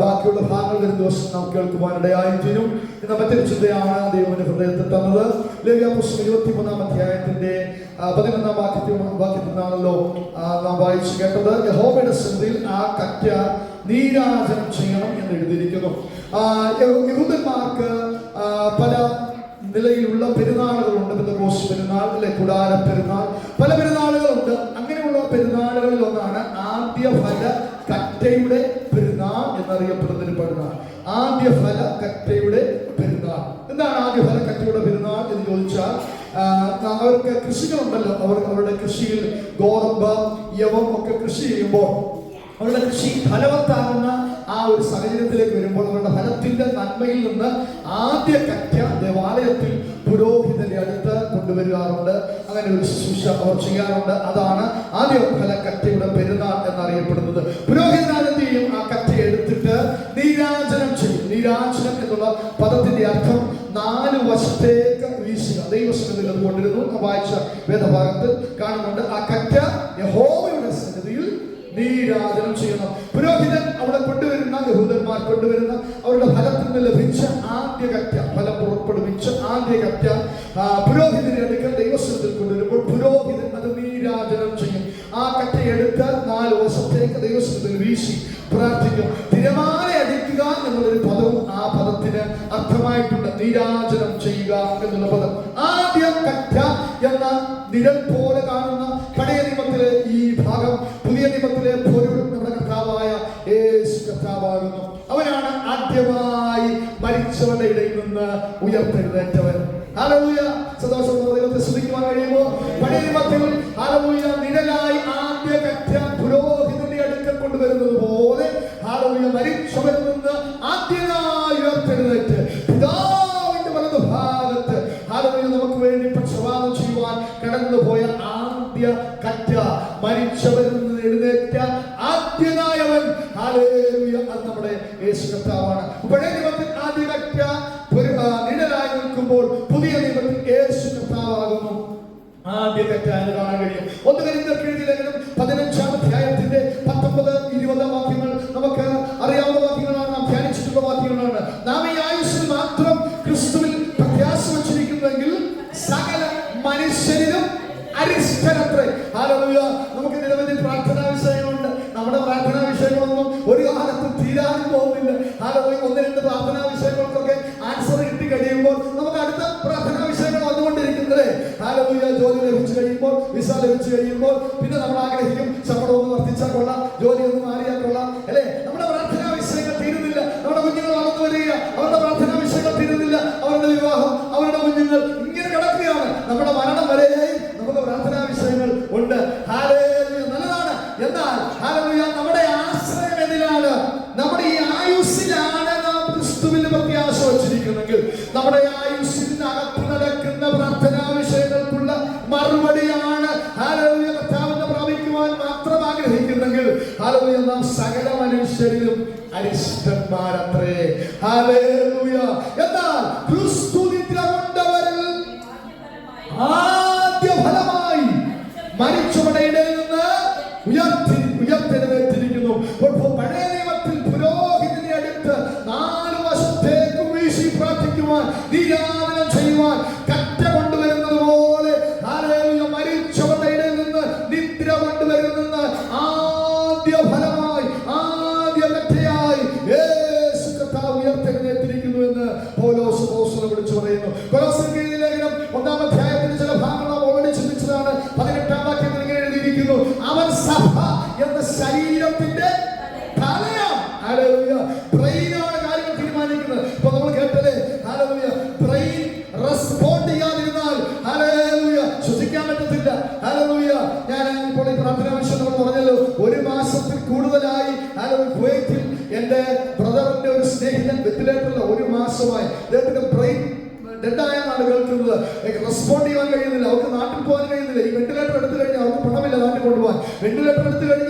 ബാക്കിയുള്ള ഭാഗങ്ങൾ ഒരു ദിവസം നമുക്ക് കേൾക്കുവാനിടയായി തീരും എന്ന മറ്റൊരു ചിന്തയാണ് ദൈവന്റെ ഹൃദയത്തിൽ തന്നത്. ലേഖ്യാപുസ്തകം ഇരുപത്തി മൂന്നാം അധ്യായത്തിന്റെ പതിനൊന്നാം വാക്യത്തിൽ വാക്യത്തിൽ നിന്നാണല്ലോ നാം വായിച്ചു കേട്ടത്. യഹോബയുടെ സന്ധിയിൽ ആ കറ്റ നീരാചനം ചെയ്യണം എന്ന് എഴുതിയിരിക്കുന്നു. യഹൂദന്മാർക്ക് പല നിലയിലുള്ള പെരുന്നാളുകളുണ്ട്. പെന്തകോസ് പെരുന്നാൾ അല്ലെ കുടാര പെരുന്നാൾ പല പെരുന്നാളുകളുണ്ട്. അങ്ങനെയുള്ള പെരുന്നാളുകളിൽ ഒന്നാണ് ആദ്യ ഫല കറ്റയുടെ പെരുന്നാൾ എന്നറിയപ്പെടുന്നൊരു പെരുന്നാൾ ആദ്യ ഫല കറ്റയുടെ പെരുന്നാൾ എന്താണ് ആദ്യ ഫല കറ്റയുടെ പെരുന്നാൾ എന്ന് ചോദിച്ചാൽ അവർക്ക് കൃഷികളുണ്ടല്ലോ. അവർ അവരുടെ കൃഷിയിൽ ഗോതമ്പ് യവം ഒക്കെ കൃഷി ചെയ്യുമ്പോൾ അവരുടെ കൃഷി ഫലവത്താകുന്ന ആ ഒരു സാഹചര്യത്തിലേക്ക് വരുമ്പോൾ അവരുടെ ഫലത്തിന്റെ നന്മയിൽ നിന്ന് ആദ്യ കറ്റ ദേവാലയത്തിൽ പുരോഹിതന്റെ അടുത്ത് കൊണ്ടുവരാറുണ്ട് അങ്ങനെ ഒരു ശുശ്രൂഷ അവർ ചെയ്യാറുണ്ട്. അതാണ് ആദ്യ ഫലക്കറ്റയുടെ പെരുന്നാൾ എന്നറിയപ്പെടുന്നത്. പുരോഹിതൻ ദൈവസന്നിധിയിൽ അത് ആ വായിച്ച വേദഭാഗത്ത് കാണുന്നുണ്ട്. ആ കറ്റ യഹോവയുടെ സന്നിധിയിൽ നീരാജനം ചെയ്യണം പുരോഹിതൻ സദാശം ദൈവത്തെ ശ്രമിക്കുവാൻ കഴിയുമോ പഴയ ഒന്ന് രണ്ട് പ്രാർത്ഥനാ വിഷയങ്ങൾക്കൊക്കെ ആൻസർ കിട്ടി കഴിയുമ്പോൾ നമുക്ക് അടുത്ത പ്രാർത്ഥനാ വിഷയങ്ങൾ വന്നുകൊണ്ടിരിക്കുന്നത് ജോലി ലഭിച്ചു കഴിയുമ്പോൾ വിസ ലഭിച്ചു കഴിയുമ്പോൾ പിന്നെ നമ്മൾ ആഗ്രഹിക്കും ഉയർത്തെഴുന്നേറ്റിരിക്കുന്നു അപ്പോൾ പഴയ ¡Vengan a la parte de la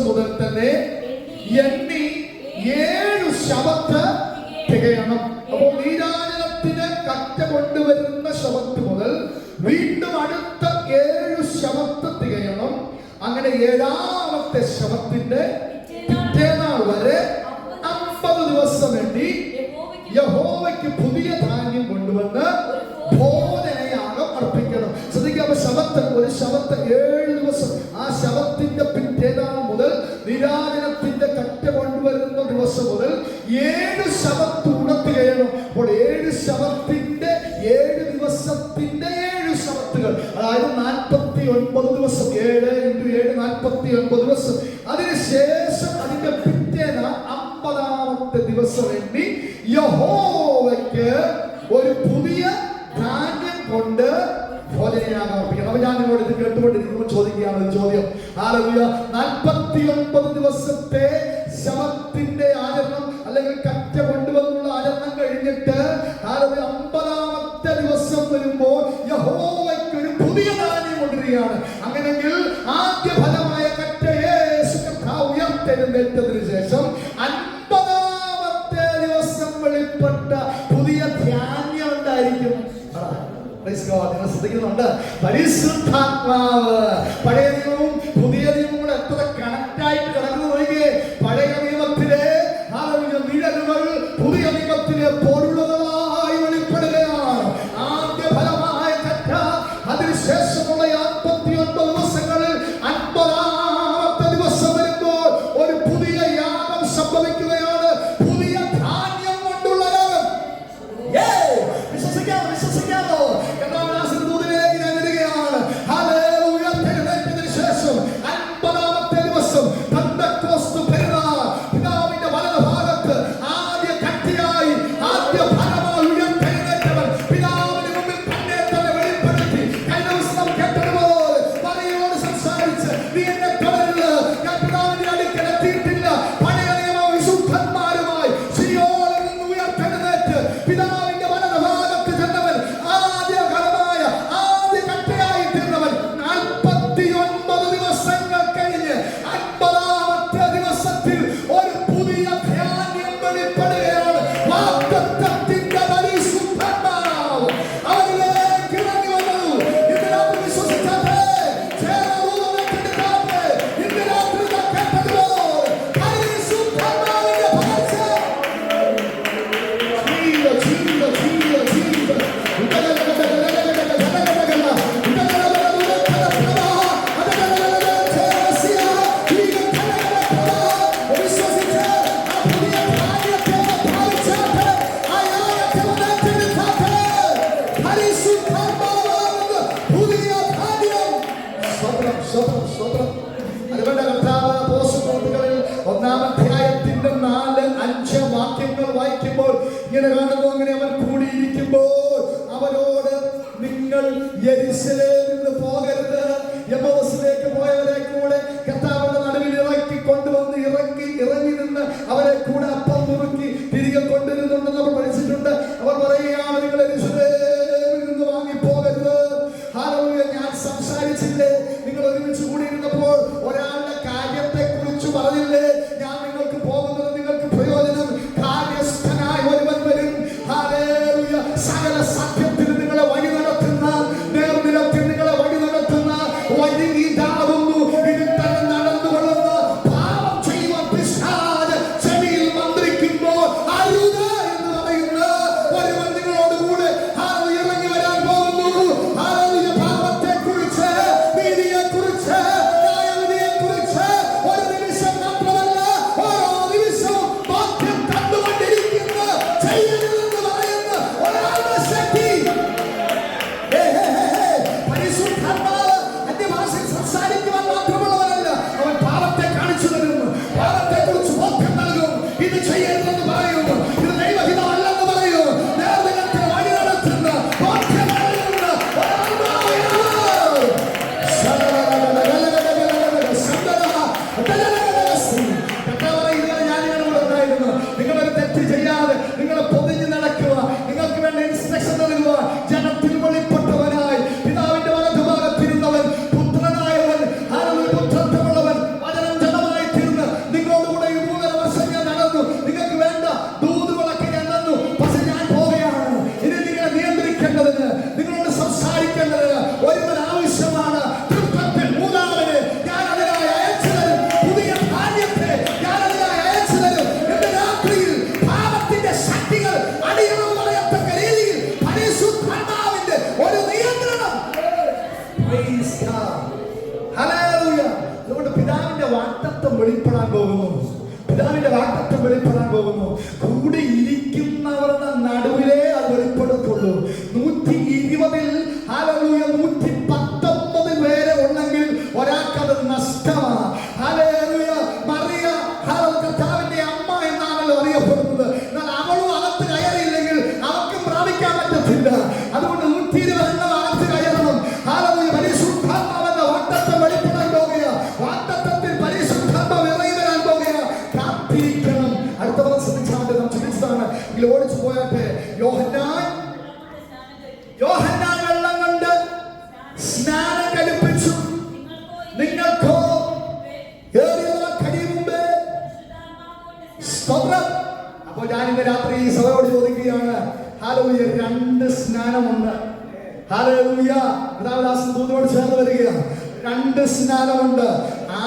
ദിവസം മുതൽ തന്നെ എണ്ണി ഏഴ് ശവത്ത് തികയണം. അപ്പോൾ നീരാജനത്തിന് കറ്റ കൊണ്ടുവരുന്ന ശവത്ത് മുതൽ വീണ്ടും അടുത്ത ഏഴ് ശവത്ത് തികയണം. അങ്ങനെ ഏഴാമത്തെ ശവത്തിന്റെ ഞാൻ അപ്പൊ ഞാൻ നിങ്ങളോട് ഇത് കേട്ടുകൊണ്ടിരിക്കുമ്പോൾ ചോദിക്കുകയാണ് ഒരു ചോദ്യം. ആലോചിക്കുക നാൽപ്പത്തി ഒൻപത് ദിവസത്തെ ശവത്തിന്റെ ആചരണം അല്ലെങ്കിൽ കറ്റ കൊണ്ടുവന്നുള്ള ആചരണം കഴിഞ്ഞിട്ട് ആലോചിക അമ്പതാമത്തെ ദിവസം വരുമ്പോൾ യഹോവയ്ക്ക് ഒരു പുതിയ ധാന്യം കൊണ്ടിരിക്കുകയാണ് അങ്ങനെങ്കിൽ ആദ്യ ഫലമായ കറ്റയെ ഉയർത്തെഴുന്നേറ്റത് നിങ്ങൾ ശ്രദ്ധിക്കുന്നുണ്ട് പരിശുദ്ധാത്മാവ്. പഴയ പോകുന്നു കൂടി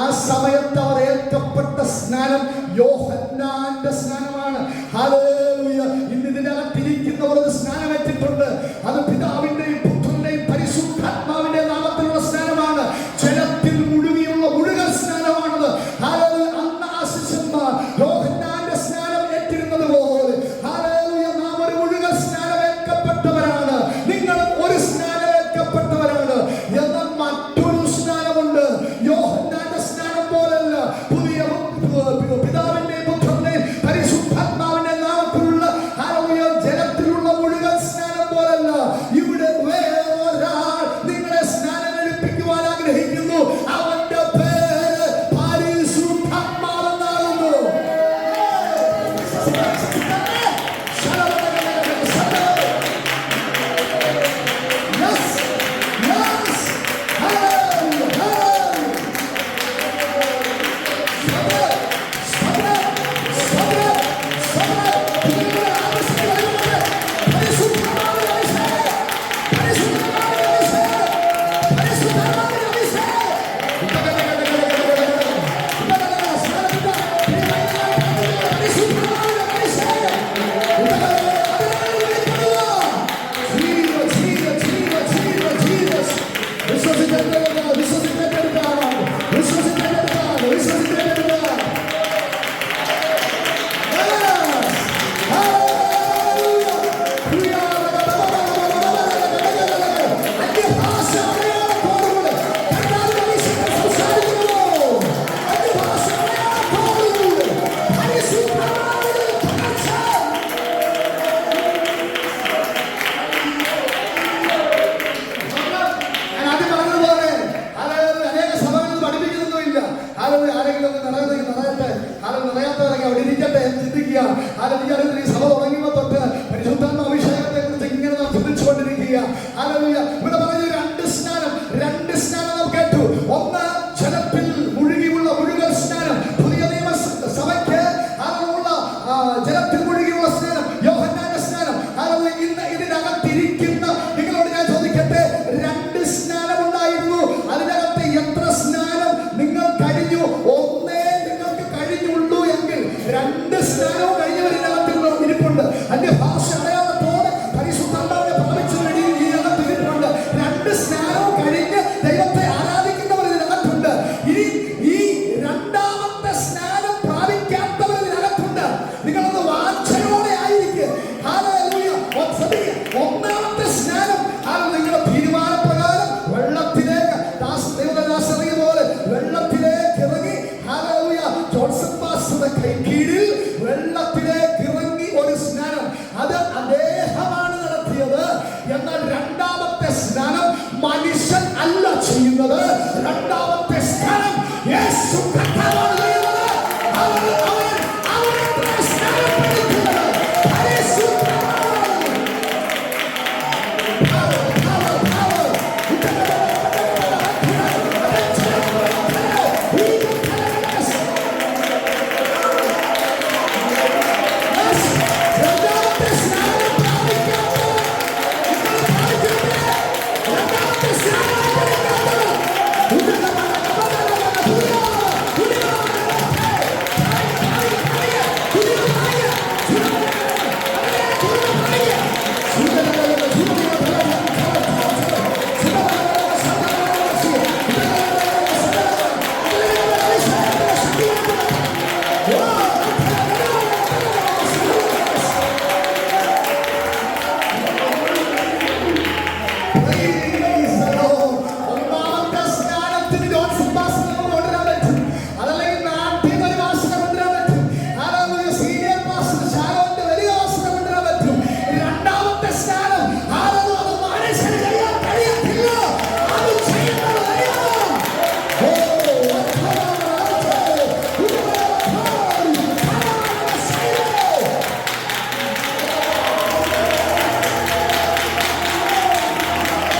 ആ സമയത്ത് അവർ ഏൽക്കപ്പെട്ട സ്നാനം യോഹന്നാന്റെ സ്നാനമാണ്. ഇന്ന് ഇതിനകത്തിരിക്കുന്നവർ സ്നാനമേറ്റിട്ടുണ്ട്. അത് പിതാവിന്റെയും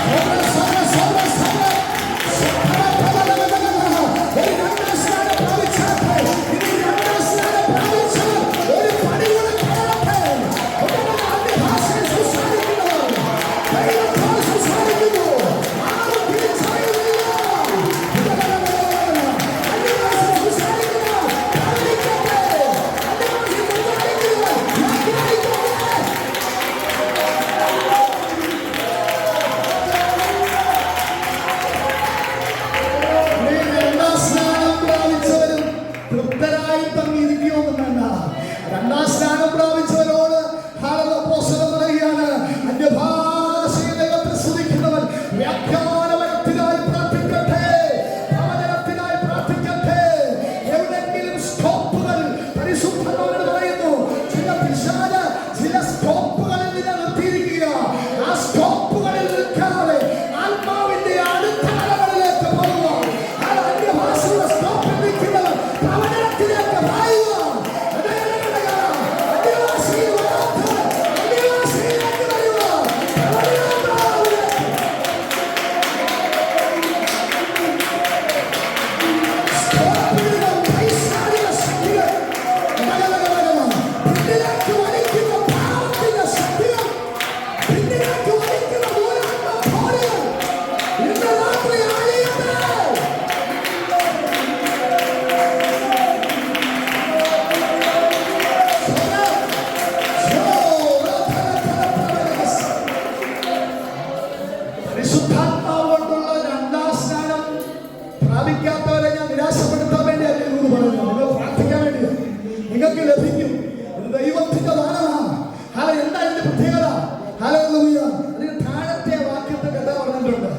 네. Yeah. അവരെ ഞാൻ നിരാശപ്പെടുത്താൻ വേണ്ടി അല്ലെങ്കിൽ പറഞ്ഞു നിങ്ങൾ പ്രാർത്ഥിക്കാൻ വേണ്ടി. നിങ്ങൾക്ക് ലഭിക്കും. ദൈവത്തിന്റെ ദാനമാണ്. അല്ല എന്താ എന്റെ പ്രത്യേകത? അല്ല അതിന് താഴത്തെ വാക്യത്തെ കഥ പറഞ്ഞിട്ടുണ്ട്.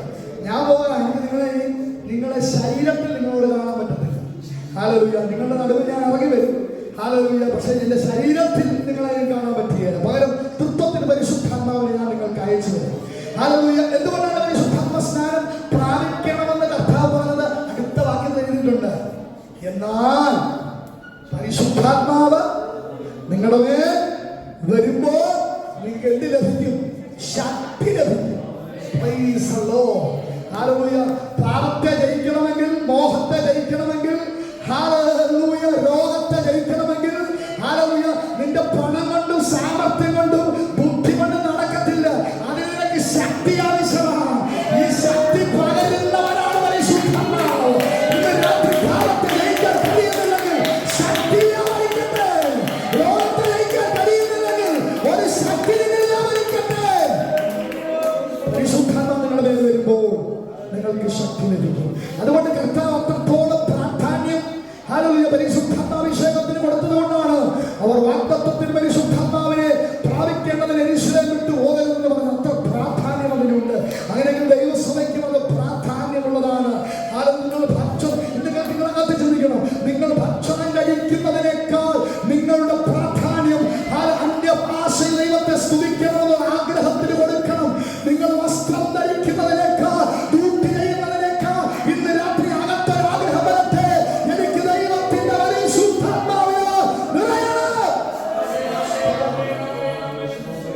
ഞാൻ പോകാം. എനിക്ക് നിങ്ങളെ നിങ്ങളെ ശരീരത്തിൽ നിങ്ങളോട് കാണാൻ പറ്റത്തില്ല. ഹാലോ നിങ്ങളുടെ നടുവിൽ ഞാൻ ഇറങ്ങി വരും. ഹാലോ പക്ഷേ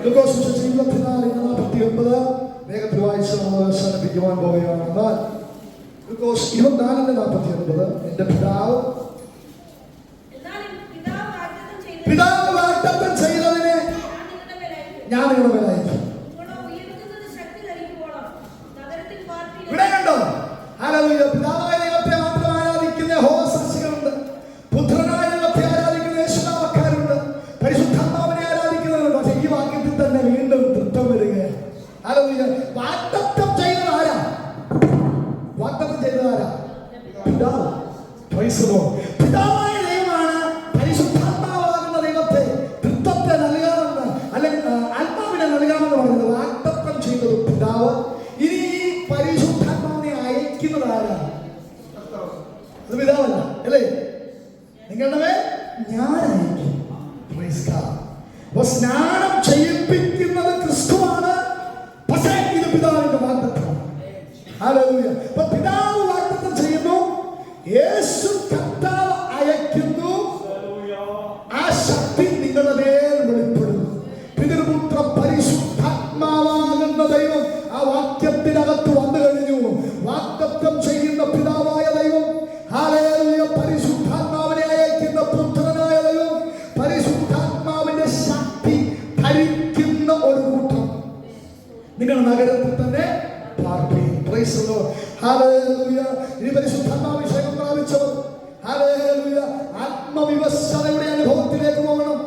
ദുർഗോശിച്ച ജീവിതത്തിനാൽ ഇന്ന് നാൽപ്പത്തി ഒൻപത് വേഗത്തിൽ വായിച്ച് നമ്മൾ അവസാനിപ്പിക്കുവാൻ പോവുകയാണ് എന്നാൽ ദുർഗോസ് ഇരുപത്തിനാലിന്റെ നാൽപ്പത്തി ഒൻപത് എന്റെ പിതാവ് പിതാവ് വാഗ്ദത്തം ചെയ്തതിനെ ഞാൻ ഇവിടെ നിങ്ങളുടെ മേൽ ഞാനായിരിക്കും സ്നാനം ചെയ്യിപ്പിക്കുന്നത് ക്രിസ്തുവാണ്. പക്ഷേ ഇത് പിതാവിന്റെ വാഗ്ദത്വമാണ് പിതാവ് വാഗ്ദത്വം ചെയ്യുന്നു. യേശു ഇനി പരിശുദ്ധാത്മാഭിഷേകം പ്രാപിച്ചവർ. ആത്മവിവശതയുടെ അനുഭവത്തിലേക്ക് പോകണം.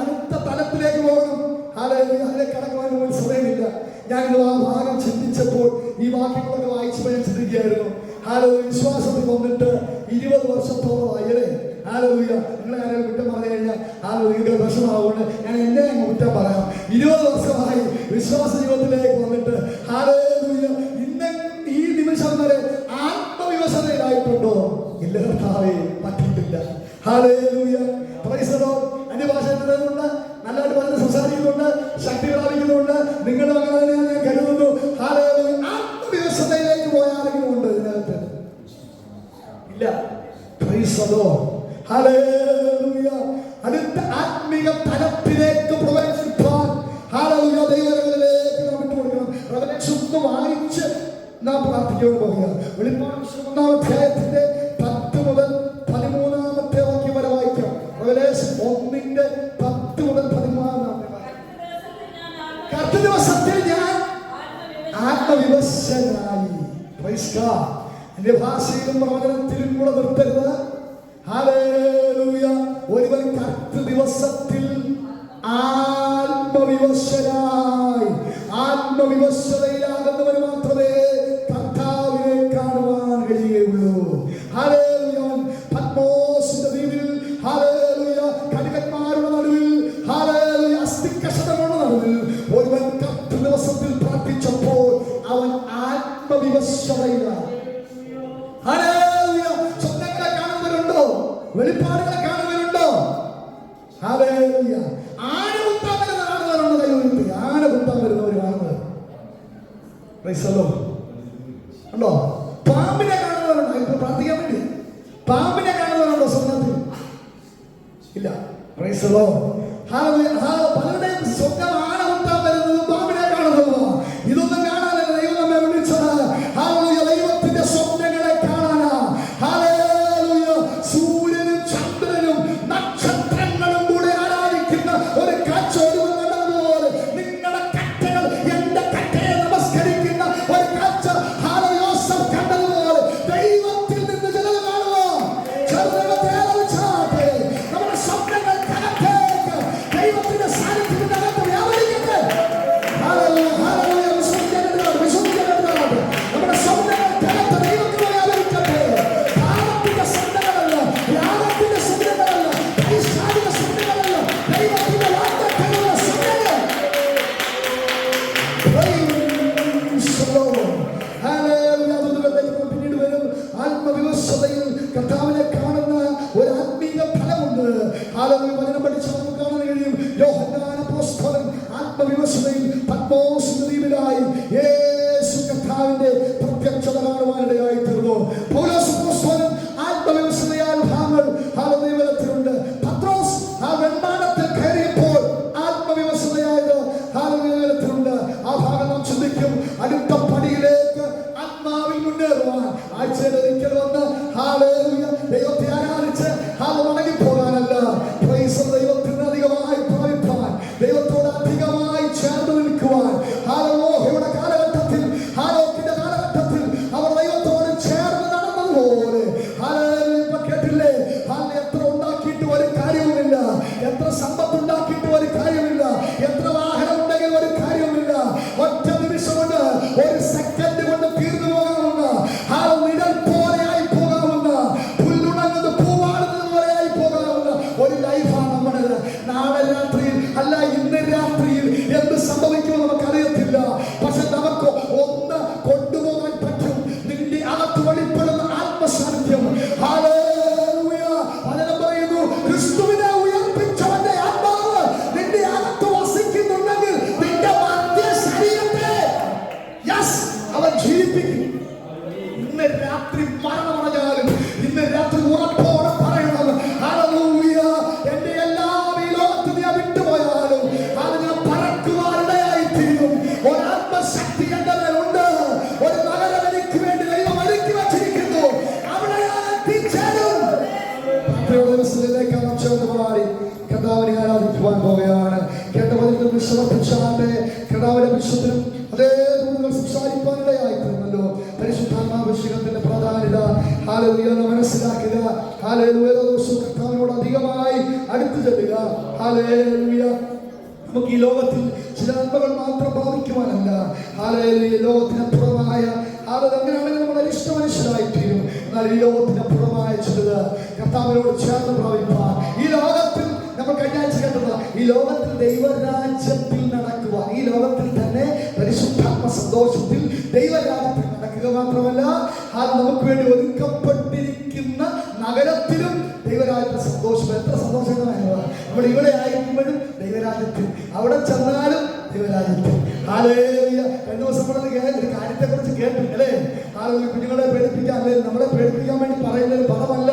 അടുത്ത തലത്തിലേക്ക് പോകണം. അതിനെ കടക്കുവാൻ ഒരു സമയമില്ല. ഞാൻ ആ ഭാഗം ചിന്തിച്ചപ്പോൾ ഈ വാക്യങ്ങളൊക്കെ വായിച്ചപ്പോൾ ഞാൻ ചിന്തിക്കുകയായിരുന്നു ഹാലോ വിശ്വാസത്തിൽ വന്നിട്ട് ഇരുപത് വർഷത്തോളമായി അല്ലേ ഹാലൂയ നിങ്ങളെ ആരെങ്കിലും കുറ്റം പറഞ്ഞു കഴിഞ്ഞാൽ ആ വീട് വിഷമാവുകൊണ്ട് ഞാൻ എന്നെ കുറ്റം പറയാം. ഇരുപത് വർഷമായി വിശ്വാസ ജീവിതത്തിലേക്ക് വന്നിട്ട് ഹാലൂയ കർത്താവെ പറ്റിയിട്ടില്ല ഹാലൂയ കത്ത് ദിവസത്തിൽ ഞാൻ ആത്മവിവശനായി എന്റെ ഭാഷയിലും പ്രവചനത്തിലും കൂടെ നിർത്തരുത്. ഒരുവൻ കത്ത് ദിവസത്തിൽ ആത്മവിവശനായി ഇല്ല പലരുടെയും സ്വന്തം ആണവത്താൻ കർത്താവിനെ കാണുന്ന ഒരു ആത്മീയ ഫലമുണ്ട്. ആലോചന പഠിച്ചാൽ നമുക്ക് കാണാൻ കഴിയും. യോഹന്നാന പോസ്തകൻ ആത്മവിമർശനം ആരാധിക്കുവാൻ പോവുകയാണ്. കേട്ട പതിനെട്ട് വിശ്വസിച്ചാട്ടെ കർത്താവിന്റെ വിശ്വത്തിനും അതേ ദൂതങ്ങൾ സംസാരിക്കാനിടയായി തീർന്നല്ലോ പരിശുദ്ധാത്മാഭിഷേകത്തിന്റെ പ്രാധാന്യത ഹാലലുയ മനസ്സിലാക്കുക. ഹാലലുയ കർത്താവിനോട് അധികമായി അടുത്തു ചെല്ലുക. ഹാലലുയ നമുക്ക് ഈ ലോകത്തിൽ ചില നന്മകൾ മാത്രം ബാധിക്കുവാനല്ല ഹാലലുയ ലോകത്തിനപ്പുറമായ ഹാലൽ അങ്ങനെയാണെങ്കിൽ നമ്മൾ അരിഷ്ട മനുഷ്യരായിത്തീരും? എന്നാൽ ഈ ലോകത്തിനപ്പുറമായ ചിലത് കർത്താവിനോട് ചേർന്ന് പ്രാപിക്കുക ഈ ലോകത്തിൽ നമ്മൾ കഴിഞ്ഞ ആഴ്ച ഈ ലോകത്തിൽ ദൈവരാജ്യത്തിൽ നടക്കുക. ഈ ലോകത്തിൽ തന്നെ പരിശുദ്ധാത്മ സന്തോഷത്തിൽ ദൈവരാജ്യത്തിൽ നടക്കുക മാത്രമല്ല അത് നമുക്ക് വേണ്ടി ഒരുക്കപ്പെട്ടിരിക്കുന്ന നഗരത്തിലും ദൈവരാജ്യത്തെ സന്തോഷം. എത്ര സന്തോഷകരമായതാണ് നമ്മൾ ഇവിടെ ആയിരിക്കുമ്പോഴും ദൈവരാജ്യത്തിൽ അവിടെ ചെന്നാലും ദൈവരാജ്യത്തിൽ. രണ്ടു ദിവസം കൂടെ കേട്ടിട്ട് കാര്യത്തെ കുറിച്ച് കേട്ടു അല്ലേ? ആളുകൾ കുഞ്ഞുങ്ങളെ പേടിപ്പിക്കാൻ അല്ലെങ്കിൽ നമ്മളെ പേടിപ്പിക്കാൻ വേണ്ടി പറയുന്ന ഒരു പദമല്ല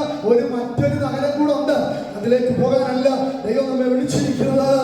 ഒരു മറ്റൊരു നഗരം കൂടെ ഉണ്ട്. അതിലേക്ക് പോകാനല്ല ദൈവം നമ്മെ വിളിച്ചിരിക്കുന്നത്.